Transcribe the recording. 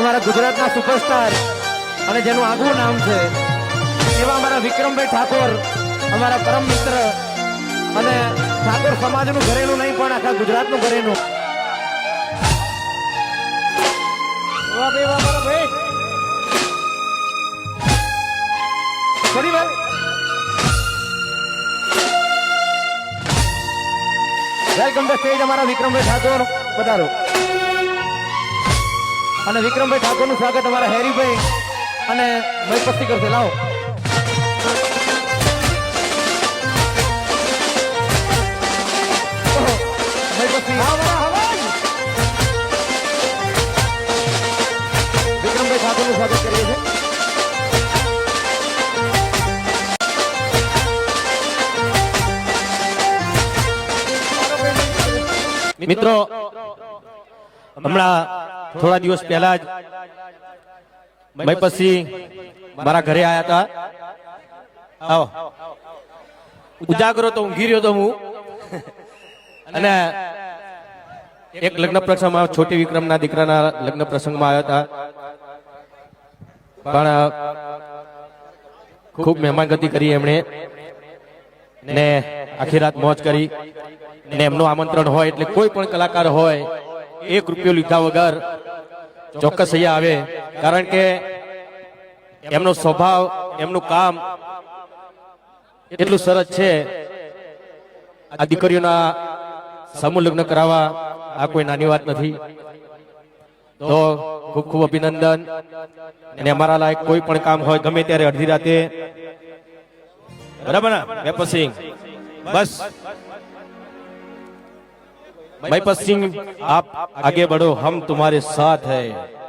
અમારા ગુજરાતના સુપરસ્ટાર અને જેનું આગવું નામ છે, એવા અમારા વિક્રમભાઈ ઠાકોર, અમારા પરમ મિત્ર અને ઠાકોર સમાજનું ઘરેલું નહીં, પણ આખા ગુજરાતનું વાર. વેલકમ ધ સ્ટેજ, અમારા વિક્રમભાઈ ઠાકોર. પધારો. અને વિક્રમભાઈ ઠાકોરનું સ્વાગત અમારા હેરીભાઈ અને મયપસ્તી કરશે. લાવો. વિક્રમભાઈ ઠાકોરનું મિત્રો હમણાં થોડા દિવસ પહેલા જ મેં પછી મારા ઘરે આવ્યા હતા ઉજાગરો તો ઊંઘી રહ્યો તો હું. અને એક લગ્ન પ્રસંગમાં છોટી વિક્રમના દીકરાના લગ્ન પ્રસંગમાં આવ્યા હતા પણ ખૂબ મહેમાનગતિ કરી એમણે. ને આખી રાત મોજ કરી. ને એમનું આમંત્રણ હોય એટલે કોઈ પણ કલાકાર હોય, એક રૂપિયો લીધા વગર ચોક્કસ અહીંયા આવે. કારણ કે એમનો સ્વભાવ, એમનું કામ એટલું સરસ છે. આ દીકરીઓના સમૂહ લગ્ન કરાવવા આ કોઈ નાની વાત નથી. તો ખૂબ ખૂબ અભિનંદન. અને અમારા લાયક કોઈ પણ કામ હોય, ગમે ત્યારે અડધી રાતે. બરાબર ને? વેપસિંહ બસ. मैं सिंह आप आगे बढ़ो हम तुम्हारे साथ है